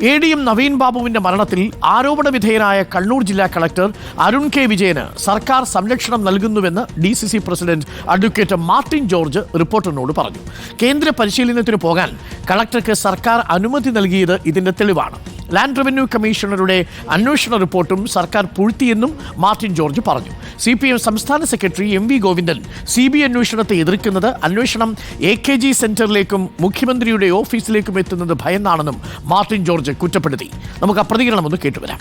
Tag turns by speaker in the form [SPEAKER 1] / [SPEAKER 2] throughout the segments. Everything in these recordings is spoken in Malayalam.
[SPEAKER 1] എ ഡി എം നവീൻ ബാബുവിന്റെ മരണത്തിൽ ആരോപണ വിധേയനായ കണ്ണൂർ ജില്ലാ കളക്ടർ അരുൺ കെ വിജയന് സർക്കാർ സംരക്ഷണം നൽകുന്നുവെന്ന് D C C president advocate Martin George റിപ്പോർട്ടറിനോട് പറഞ്ഞു. കേന്ദ്ര പരിശീലനത്തിന് പോകാൻ കളക്ടർക്ക് സർക്കാർ അനുമതി നൽകിയത് ഇതിന്റെ തെളിവാണ്. ലാൻഡ് റവന്യൂ കമ്മീഷണറുടെ അന്വേഷണ റിപ്പോർട്ടും സർക്കാർ പൂഴ്ത്തിയെന്നും മാർട്ടിൻ ജോർജ് പറഞ്ഞു. സി പി എം സംസ്ഥാന secretary M V Govindan C B അന്വേഷണത്തെ എതിർക്കുന്നത് അന്വേഷണം എ കെ ജി സെന്ററിലേക്കും മുഖ്യമന്ത്രിയുടെ ഓഫീസിലേക്കും എത്തുന്നത് ഭയന്നാണെന്നും മാർട്ടിൻ ജോർജ് കുറ്റപ്പെടുത്തി. നമുക്ക് ആ പ്രതികരണം ഒന്ന് കേട്ടുവരാം.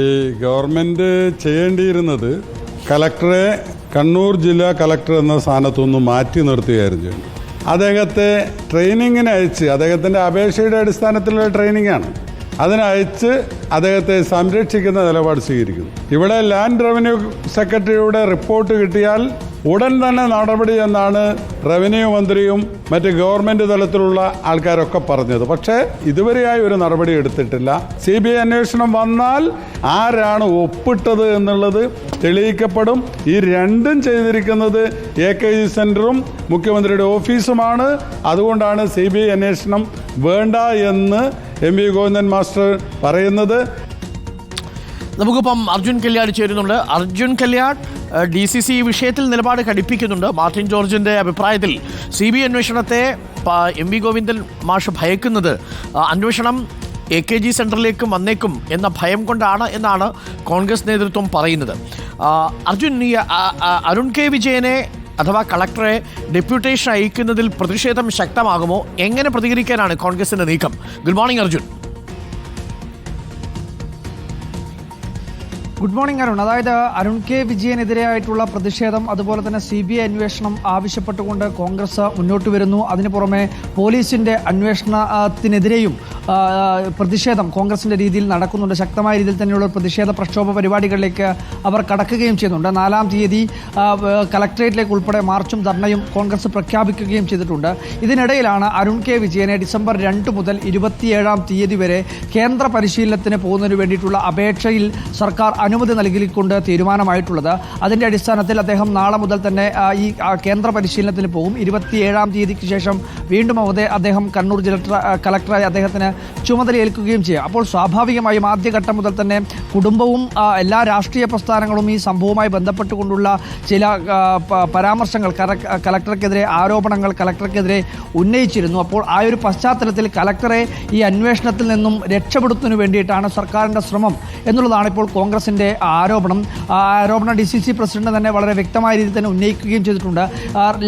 [SPEAKER 2] ഈ ഗവൺമെന്റ് ചെയ്യേണ്ടിയിരുന്നത് കലക്ടറെ കണ്ണൂർ ജില്ലാ കലക്ടർ എന്ന സ്ഥാനത്തുനിന്ന് മാറ്റി നിർത്തുകയായിരുന്നു. അദ്ദേഹത്തെ ട്രെയിനിങ്ങിന് അയച്ച് അദ്ദേഹത്തിന്റെ അപേക്ഷയുടെ അടിസ്ഥാനത്തിലുള്ള ട്രെയിനിങ്ങാണ്. അതിനയച്ച് അദ്ദേഹത്തെ സംരക്ഷിക്കുന്ന നിലപാട് സ്വീകരിക്കുന്നു. ഇവിടെ ലാൻഡ് റവന്യൂ സെക്രട്ടറിയുടെ റിപ്പോർട്ട് കിട്ടിയാൽ ഉടൻ തന്നെ നടപടി എന്നാണ് റവന്യൂ മന്ത്രിയും മറ്റ് ഗവൺമെന്റ് തലത്തിലുള്ള ആൾക്കാരൊക്കെ പറഞ്ഞത്. പക്ഷേ ഇതുവരെയായി ഒരു നടപടി എടുത്തിട്ടില്ല. സി ബി ഐ അന്വേഷണം വന്നാൽ ആരാണ് ഒപ്പിട്ടത് എന്നുള്ളത് തെളിയിക്കപ്പെടും. ഈ രണ്ടും ചെയ്തിരിക്കുന്നത് എ കെ ജി സെന്ററും മുഖ്യമന്ത്രിയുടെ ഓഫീസുമാണ്. അതുകൊണ്ടാണ് സി ബി ഐ അന്വേഷണം വേണ്ട എന്ന് എം വി ഗോവിന്ദൻ മാസ്റ്റർ പറയുന്നത്.
[SPEAKER 1] നമുക്കിപ്പം അർജുൻ കല്യാട് ചേരുന്നുണ്ട്. Arjun Kalyad D C C വിഷയത്തിൽ നിലപാട് ഘടിപ്പിക്കുന്നുണ്ട്. മാർട്ടിൻ ജോർജിന്റെ അഭിപ്രായത്തിൽ സി ബി അന്വേഷണത്തെ എം വി ഗോവിന്ദൻ മാഷ് ഭയക്കുന്നത്. അന്വേഷണം എ കെ ജി സെന്ററിലേക്ക് വന്നേക്കും എന്ന ഭയം കൊണ്ടാണ് എന്നാണ് കോൺഗ്രസ് നേതൃത്വം പറയുന്നത്. അർജുൻ അരുൺ കെ വിജയനെ അഥവാ കളക്ടറെ ഡെപ്യൂട്ടേഷൻ അയക്കുന്നതിൽ പ്രതിഷേധം ശക്തമാകുമോ? എങ്ങനെ പ്രതികരിക്കാനാണ് കോൺഗ്രസിന്റെ നീക്കം? Good morning Arjun.
[SPEAKER 3] Good morning Arun അതായത് അരുൺ കെ. വിജയനെതിരെയായിട്ടുള്ള പ്രതിഷേധം അതുപോലെ തന്നെ സി ബി ഐ അന്വേഷണം ആവശ്യപ്പെട്ടുകൊണ്ട് കോൺഗ്രസ് മുന്നോട്ട് വരുന്നു. അതിനു പുറമെ പോലീസിന്റെ അന്വേഷണത്തിനെതിരെയും പ്രതിഷേധം കോൺഗ്രസിന്റെ രീതിയിൽ നടക്കുന്നുണ്ട്. ശക്തമായ രീതിയിൽ തന്നെയുള്ള പ്രതിഷേധ പ്രക്ഷോഭ പരിപാടികളിലേക്ക് അവർ കടക്കുകയും ചെയ്യുന്നുണ്ട്. നാലാം തീയതി കലക്ട്രേറ്റിലേക്ക് ഉൾപ്പെടെ മാർച്ചും ധർണയും കോൺഗ്രസ് പ്രഖ്യാപിക്കുകയും ചെയ്തിട്ടുണ്ട്. ഇതിനിടയിലാണ് അരുൺ കെ. വിജയനെ ഡിസംബർ രണ്ട് മുതൽ ഇരുപത്തിയേഴാം തീയതി വരെ കേന്ദ്ര പരിശീലനത്തിന് പോകുന്നതിന് വേണ്ടിയിട്ടുള്ള അപേക്ഷയിൽ സർക്കാർ അനുമതി നൽകിക്കൊണ്ട് തീരുമാനമായിട്ടുള്ളത്. അതിന്റെ അടിസ്ഥാനത്തിൽ അദ്ദേഹം നാളെ മുതൽ തന്നെ ഈ കേന്ദ്ര പരിശീലനത്തിന് പോകും. ഇരുപത്തിയേഴാം തീയതിക്ക് ശേഷം വീണ്ടും അദ്ദേഹം കണ്ണൂർ ജില്ല കളക്ടറായി അദ്ദേഹത്തിന് ചുമതലയേൽക്കുകയും ചെയ്യും. അപ്പോൾ സ്വാഭാവികമായും ആദ്യഘട്ടം മുതൽ തന്നെ കുടുംബവും എല്ലാ രാഷ്ട്രീയ പ്രസ്ഥാനങ്ങളും ഈ സംഭവവുമായി ബന്ധപ്പെട്ടുകൊണ്ടുള്ള ചില പരാമർശങ്ങൾ കല- കലക്ടർക്കെതിരെ ആരോപണങ്ങൾ കലക്ടർക്കെതിരെ ഉന്നയിച്ചിരുന്നു. അപ്പോൾ ആ ഒരു പശ്ചാത്തലത്തിൽ കലക്ടറെ ഈ അന്വേഷണത്തിൽ നിന്നും രക്ഷപ്പെടുത്തുന്നതിന് വേണ്ടിയിട്ടാണ് സർക്കാരിന്റെ ശ്രമം എന്നുള്ളതാണ് ഇപ്പോൾ കോൺഗ്രസിന്റെ ആരോപണം ആ ആരോപണം ഡി സി സി പ്രസിഡന്റ് തന്നെ വളരെ വ്യക്തമായ രീതിയിൽ തന്നെ ഉന്നയിക്കുകയും ചെയ്തിട്ടുണ്ട്.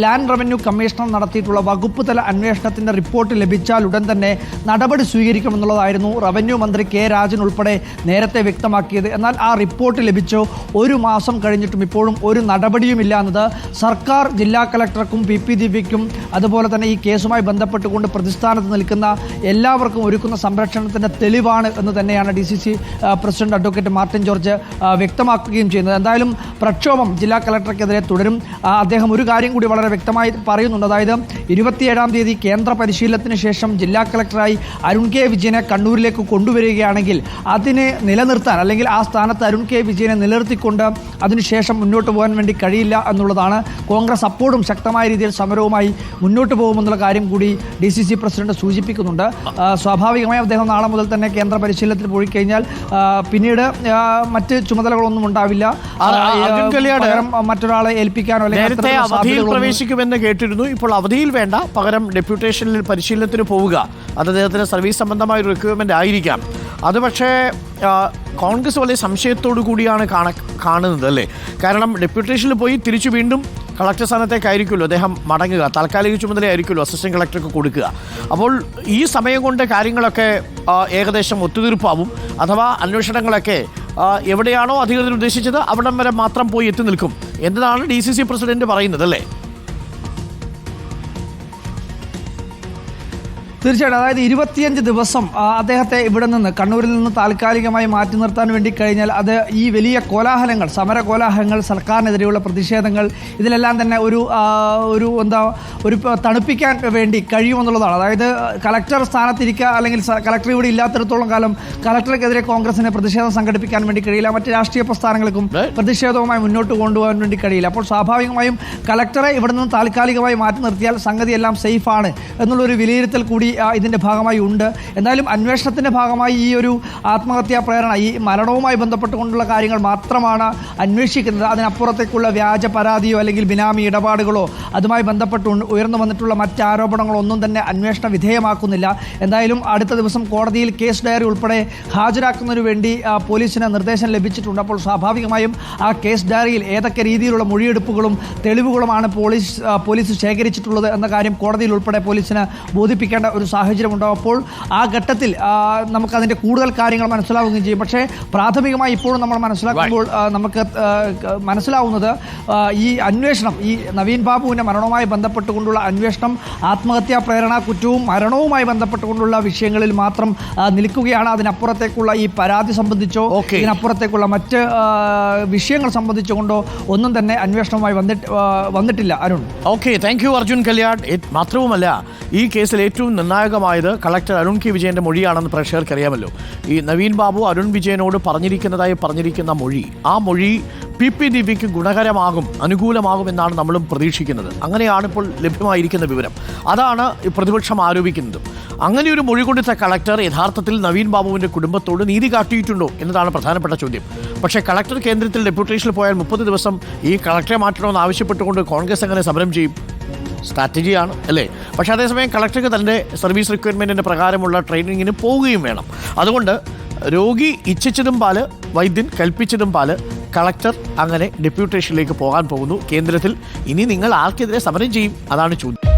[SPEAKER 3] ലാൻഡ് റവന്യൂ കമ്മീഷണർ നടത്തിയിട്ടുള്ള വകുപ്പ് തല അന്വേഷണത്തിന്റെ റിപ്പോർട്ട് ലഭിച്ചാൽ ഉടൻ തന്നെ നടപടി സ്വീകരിക്കുമെന്നുള്ളതായിരുന്നു റവന്യൂ മന്ത്രി കെ രാജൻ ഉൾപ്പെടെ നേരത്തെ വ്യക്തമാക്കിയത്. എന്നാൽ ആ റിപ്പോർട്ട് ലഭിച്ചു. ഒരു മാസം കഴിഞ്ഞിട്ടും ഇപ്പോഴും ഒരു നടപടിയുമില്ല എന്നത് സർക്കാർ ജില്ലാ കളക്ടർക്കും പി പി ദിവ്യയ്ക്കും അതുപോലെ തന്നെ ഈ കേസുമായി ബന്ധപ്പെട്ടുകൊണ്ട് പ്രതിസ്ഥാനത്ത് നിൽക്കുന്ന എല്ലാവർക്കും ഒരുക്കുന്ന സംരക്ഷണത്തിന്റെ തെളിവാണ് എന്ന് തന്നെയാണ് D C C president advocate Martin George വ്യക്തമാക്കുകയും ചെയ്യുന്നത്. എന്തായാലും പ്രക്ഷോഭം ജില്ലാ കളക്ടർക്കെതിരെ തുടരും. അദ്ദേഹം ഒരു കാര്യം കൂടി വളരെ വ്യക്തമായി പറയുന്നുണ്ട്. അതായത് ഇരുപത്തിയേഴാം തീയതി കേന്ദ്ര പരിശീലനത്തിന് ശേഷം ജില്ലാ കളക്ടറായി അരുൺ കെ വിജയനെ കണ്ണൂരിലേക്ക് കൊണ്ടുവരികയാണെങ്കിൽ അതിനെ നിലനിർത്താൻ അല്ലെങ്കിൽ ആ സ്ഥാനത്ത് അരുൺ കെ വിജയനെ നിലനിർത്തിക്കൊണ്ട് അതിനുശേഷം മുന്നോട്ട് പോകാൻ വേണ്ടി കഴിയില്ല എന്നുള്ളതാണ് കോൺഗ്രസ് അപ്പോഴും ശക്തമായ രീതിയിൽ സമരവുമായി മുന്നോട്ട് പോകുമെന്നുള്ള കാര്യം കൂടി ഡി സി സി പ്രസിഡന്റ് സൂചിപ്പിക്കുന്നുണ്ട്. സ്വാഭാവികമായി അദ്ദേഹം നാളെ മുതൽ തന്നെ കേന്ദ്ര പരിശീലനത്തിൽ പോയി കഴിഞ്ഞാൽ പിന്നീട് മറ്റ് ചുമതലകളൊന്നും ഉണ്ടാവില്ല. മറ്റൊരാളെ ഏൽപ്പിക്കാനോ
[SPEAKER 1] നേരത്തെ അവധിയിൽ പ്രവേശിക്കുമെന്ന് കേട്ടിരുന്നു. ഇപ്പോൾ അവധിയിൽ വേണ്ട. പകരം ഡെപ്യൂട്ടേഷനിൽ പരിശീലനത്തിന് പോവുക. അത് അദ്ദേഹത്തിന് സർവീസ് സംബന്ധമായ ഒരു റിക്വയർമെന്റ് ആയിരിക്കാം. അത് പക്ഷേ കോൺഗ്രസ് വളരെ സംശയത്തോടു കൂടിയാണ് കാണ കാണുന്നത് അല്ലേ? കാരണം ഡെപ്യൂട്ടേഷനിൽ പോയി തിരിച്ചു വീണ്ടും കളക്ടർ സ്ഥാനത്തേക്കായിരിക്കുമല്ലോ. അദ്ദേഹം മടങ്ങുക. താൽക്കാലിക ചുമതലയായിരിക്കുമല്ലോ അസിസ്റ്റന്റ് കളക്ടർക്ക് കൊടുക്കുക. അപ്പോൾ ഈ സമയം കൊണ്ട് കാര്യങ്ങളൊക്കെ ഏകദേശം ഒത്തുതീർപ്പാവും. അഥവാ അന്വേഷണങ്ങളൊക്കെ എവിടെയാണോ അധികൃതർ ഉദ്ദേശിച്ചത് അവിടം വരെ മാത്രം പോയി എത്തി നിൽക്കും. എന്നതാണ് ഡി സി സി പ്രസിഡന്റ് പറയുന്നത് അല്ലേ?
[SPEAKER 3] തീർച്ചയായിട്ടും അതായത് ഇരുപത്തിയഞ്ച് ദിവസം അദ്ദേഹത്തെ ഇവിടെ നിന്ന് കണ്ണൂരിൽ നിന്ന് താൽക്കാലികമായി മാറ്റി നിർത്താൻ വേണ്ടി കഴിഞ്ഞാൽ അത് ഈ വലിയ കോലാഹലങ്ങൾ സമര കോലാഹലങ്ങൾ സർക്കാരിനെതിരെയുള്ള പ്രതിഷേധങ്ങൾ ഇതിലെല്ലാം തന്നെ ഒരു ഒരു എന്താ ഒരു തണുപ്പിക്കാൻ വേണ്ടി കഴിയുമെന്നുള്ളതാണ്. അതായത് കളക്ടർ സ്ഥാനത്തിരിക്കുക അല്ലെങ്കിൽ കളക്ടർ ഇവിടെ ഇല്ലാത്തിടത്തോളം കാലം കളക്ടർക്കെതിരെ കോൺഗ്രസിന് പ്രതിഷേധം സംഘടിപ്പിക്കാൻ വേണ്ടി കഴിയില്ല. മറ്റ് രാഷ്ട്രീയ പ്രസ്ഥാനങ്ങൾക്കും പ്രതിഷേധവുമായി മുന്നോട്ട് കൊണ്ടുപോകാൻ വേണ്ടി കഴിയില്ല. അപ്പോൾ സ്വാഭാവികമായും കളക്ടറെ ഇവിടെ നിന്ന് താൽക്കാലികമായി മാറ്റി നിർത്തിയാൽ സംഗതി എല്ലാം സേഫാണ് എന്നുള്ളൊരു വിലയിരുത്തൽ കൂടി ഇതിന്റെ ഭാഗമായി ഉണ്ട്. എന്തായാലും അന്വേഷണത്തിന്റെ ഭാഗമായി ഈ ഒരു ആത്മഹത്യാ പ്രേരണ ഈ മരണവുമായി ബന്ധപ്പെട്ടുകൊണ്ടുള്ള കാര്യങ്ങൾ മാത്രമാണ് അന്വേഷിക്കുന്നത്. അതിനപ്പുറത്തേക്കുള്ള വ്യാജ പരാതിയോ അല്ലെങ്കിൽ ബിനാമി ഇടപാടുകളോ അതുമായി ബന്ധപ്പെട്ട് ഉയർന്നു വന്നിട്ടുള്ള മറ്റ് ആരോപണങ്ങളോ ഒന്നും തന്നെ അന്വേഷണ വിധേയമാക്കുന്നില്ല. എന്തായാലും അടുത്ത ദിവസം കോടതിയിൽ കേസ് ഡയറി ഉൾപ്പെടെ ഹാജരാക്കുന്നതിന് വേണ്ടി പോലീസിന് നിർദ്ദേശം ലഭിച്ചിട്ടുണ്ട്. അപ്പോൾ സ്വാഭാവികമായും ആ കേസ് ഡയറിയിൽ ഏതൊക്കെ രീതിയിലുള്ള മൊഴിയെടുപ്പുകളും തെളിവുകളുമാണ് പോലീസ് പോലീസ് ശേഖരിച്ചിട്ടുള്ളത് എന്ന കാര്യം കോടതിയിൽ ഉൾപ്പെടെ പോലീസിന് ബോധിപ്പിക്കേണ്ട ഒരു സാഹചര്യം ഉണ്ടാകുമ്പോൾ ആ ഘട്ടത്തിൽ നമുക്ക് നമുക്കതിന്റെ കൂടുതൽ കാര്യങ്ങൾ മനസ്സിലാവുകയും ചെയ്യും. പക്ഷേ പ്രാഥമികമായി ഇപ്പോഴും നമ്മൾ മനസ്സിലാക്കുമ്പോൾ നമുക്ക് മനസ്സിലാവുന്നത് ഈ അന്വേഷണം ഈ നവീൻ ബാബുവിന്റെ മരണവുമായി ബന്ധപ്പെട്ടുകൊണ്ടുള്ള അന്വേഷണം ആത്മഹത്യാ പ്രേരണ കുറ്റവും മരണവുമായി ബന്ധപ്പെട്ടുകൊണ്ടുള്ള വിഷയങ്ങളിൽ മാത്രം നിൽക്കുകയാണ്. അതിനപ്പുറത്തേക്കുള്ള ഈ പരാതി സംബന്ധിച്ചോ ഇതിനപ്പുറത്തേക്കുള്ള മറ്റ് വിഷയങ്ങൾ സംബന്ധിച്ചുകൊണ്ടോ ഒന്നും തന്നെ അന്വേഷണവുമായി വന്നിട്ട് വന്നിട്ടില്ല. Arun.
[SPEAKER 1] Okay thank you Arjun Kalyan. മാത്രവുമല്ല ഈ കേസിൽ ഏറ്റവും നിർണായകമായത് കളക്ടർ അരുൺ കെ വിജയന്റെ മൊഴിയാണെന്ന് പ്രേക്ഷകർക്കറിയാമല്ലോ. ഈ നവീൻ ബാബു അരുൺ വിജയനോട് പറഞ്ഞിരിക്കുന്നതായി പറഞ്ഞിരിക്കുന്ന മൊഴി ആ മൊഴി പി പി ദിവ്യയ്ക്ക് ഗുണകരമാകും അനുകൂലമാകും എന്നാണ് നമ്മളും പ്രതീക്ഷിക്കുന്നത്. അങ്ങനെയാണ് ഇപ്പോൾ ലഭ്യമായിരിക്കുന്ന വിവരം. അതാണ് പ്രതിപക്ഷം ആരോപിക്കുന്നത്. അങ്ങനെ ഒരു മൊഴി കൊടുത്ത കളക്ടർ യഥാർത്ഥത്തിൽ നവീൻ ബാബുവിന്റെ കുടുംബത്തോട് നീതി കാട്ടിയിട്ടുണ്ടോ എന്നതാണ് പ്രധാനപ്പെട്ട ചോദ്യം. പക്ഷേ കളക്ടർ കേന്ദ്രത്തിൽ ഡെപ്യൂട്ടേഷനിൽ പോയാൽ മുപ്പത് ദിവസം ഈ കളക്ടറെ മാറ്റണമെന്ന് ആവശ്യപ്പെട്ടുകൊണ്ട് കോൺഗ്രസ് അങ്ങനെ സമരം ചെയ്യും. സ്ട്രാറ്റജിയാണ് അല്ലേ? പക്ഷേ അതേസമയം കളക്ടർക്ക് തന്റെ സർവീസ് റിക്വയർമെന്റിന്റെ പ്രകാരമുള്ള ട്രെയിനിങ്ങിന് പോവുകയും വേണം. അതുകൊണ്ട് രോഗി ഇച്ഛിച്ചതും പാൽ വൈദ്യൻ കൽപ്പിച്ചതും പാൽ കളക്ടർ അങ്ങനെ ഡെപ്യൂട്ടേഷനിലേക്ക് പോകാൻ പോകുന്നു. കേന്ദ്രത്തിൽ ഇനി നിങ്ങൾ ആർക്കെതിരെ സമരം ചെയ്യും അതാണ് ചോദ്യം.